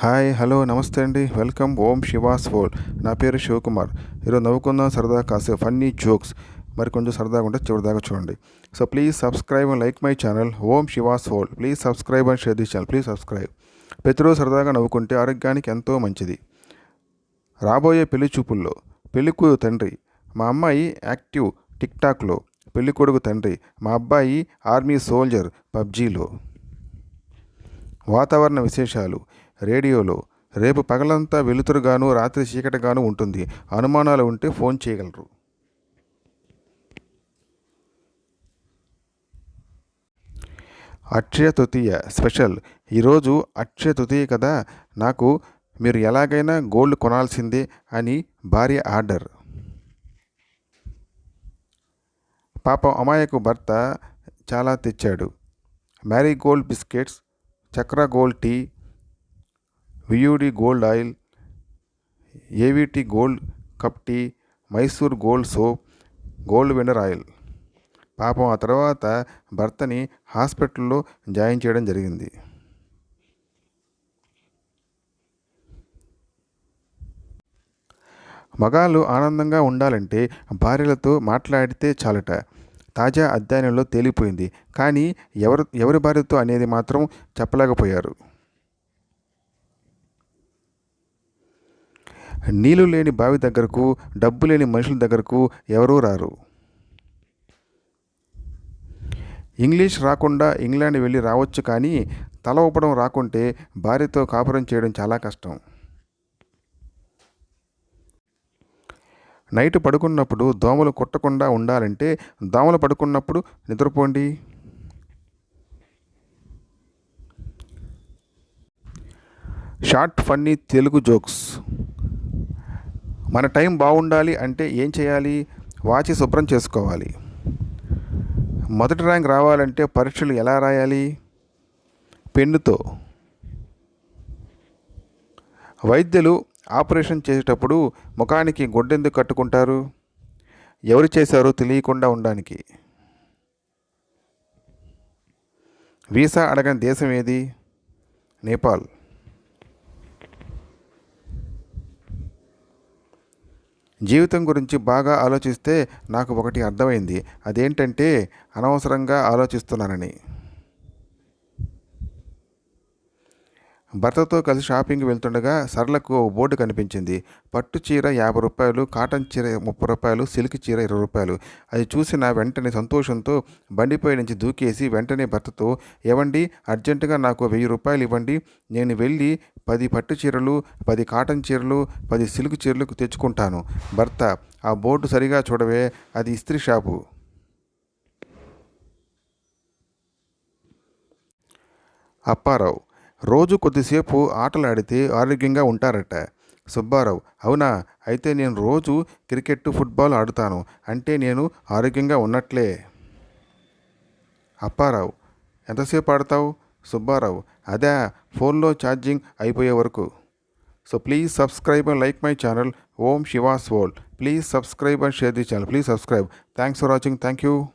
Hi hello నమస్తే అండి. Welcome ఓం she was pole నా పేరు శివకుమార్. ఈరోజు నవ్వుకుందాం సరదా కాసే ఫన్నీ జోక్స్ మరి కొంచెం సరదాగా ఉంటే చివరిదాకా చూడండి. So please subscribe and like my channel Om Shiva's pole please subscribe and share this channel. Please subscribe. ప్రతిరోజు సరదాగా నవ్వుకుంటే ఆరోగ్యానికి ఎంతో మంచిది. రాబోయే పెళ్ళి చూపుల్లో పెళ్ళికూరు తండ్రి మా అమ్మాయి యాక్టివ్ టిక్ టాక్లో పెళ్ళి కొడుకు తండ్రి మా అబ్బాయి ఆర్మీ సోల్జర్ పబ్జీలో. వాతావరణ విశేషాలు రేడియోలో. రేపు పగలంతా వెలుతురుగాను రాత్రి చీకటిగాను ఉంటుంది. అనుమానాలు ఉంటే ఫోన్ చేయగలరు. అక్షయ తృతీయ స్పెషల్. ఈరోజు అక్షయ తృతీయ కదా? నాకు మీరు ఎలాగైనా గోల్డ్ కొనాల్సిందే అని భార్య ఆర్డర్. పాపం అమాయకు భర్త చాలా తెచ్చాడు. Marie gold biscuits Chakra gold tea వియూడి gold oil AVT gold cup tea Mysore gold soap gold winner oil పాపం ఆ తర్వాత భర్తని హాస్పిటల్లో జాయిన్ చేయడం జరిగింది. మగాళ్ళు ఆనందంగా ఉండాలంటే భార్యలతో మాట్లాడితే చాలట. తాజా అధ్యయనంలో తేలిపోయింది. కానీ ఎవరు ఎవరి భార్యతో అనేది మాత్రం చెప్పలేకపోయారు. నీళ్ళు లేని బావి దగ్గరకు డబ్బు లేని మనుషుల దగ్గరకు ఎవరూ రారు. ఇంగ్లీష్ రాకుండా ఇంగ్లాండ్ వెళ్ళి రావచ్చు కానీ తల ఊపడం రాకుంటే భార్యతో కాపురం చేయడం చాలా కష్టం. నైట్ పడుకున్నప్పుడు దోమలు కుట్టకుండా ఉండాలంటే దోమలు పడుకున్నప్పుడు నిద్రపోండి. Short funny Telugu jokes. మన టైం బాగుండాలి అంటే ఏం చేయాలి? వాచి శుభ్రం చేసుకోవాలి. మొదటి ర్యాంక్ రావాలంటే పరీక్షలు ఎలా రాయాలి? పెన్నుతో. వైద్యులు ఆపరేషన్ చేసేటప్పుడు ముఖానికి గుడ్డెందుకు కట్టుకుంటారు? ఎవరు చేశారో తెలియకుండా ఉండడానికి. వీసా అడగని దేశం ఏది? నేపాల్. జీవితం గురించి బాగా ఆలోచిస్తే నాకు ఒకటి అర్థమైంది. అదేంటంటే అనవసరంగా ఆలోచిస్తున్నానని. భర్తతో కలిసి షాపింగ్ వెళ్తుండగా సరళకు ఓ బోర్డు కనిపించింది. పట్టు చీర యాభై రూపాయలు కాటన్ చీర ముప్పై రూపాయలు సిల్క్ చీర ఇరవై రూపాయలు. అది చూసిన వెంటనే సంతోషంతో బండిపై నుంచి దూకేసి వెంటనే భర్తతో ఏవండి అర్జెంటుగా నాకు వెయ్యి రూపాయలు ఇవ్వండి. నేను వెళ్ళి పది పట్టు చీరలు పది కాటన్ చీరలు పది సిల్క్ చీరలు తెచ్చుకుంటాను. భర్త ఆ బోర్డు సరిగా చూడవే అది ఇస్త్రీ షాపు. అప్పారావు రోజు కొద్దిసేపు ఆటలాడితే ఆరోగ్యంగా ఉంటారట. సుబ్బారావు అవునా? అయితే నేను రోజు క్రికెట్ ఫుట్బాల్ ఆడుతాను. అంటే నేను ఆరోగ్యంగా ఉన్నట్లే. అప్పారావు ఎంతసేపు ఆడతావు? సుబ్బారావు అదే ఫోన్లో ఛార్జింగ్ అయిపోయే వరకు. So please subscribe and like my channel. Om Shiva's world please subscribe and share the channel. Please subscribe. Thanks for watching. Thank you.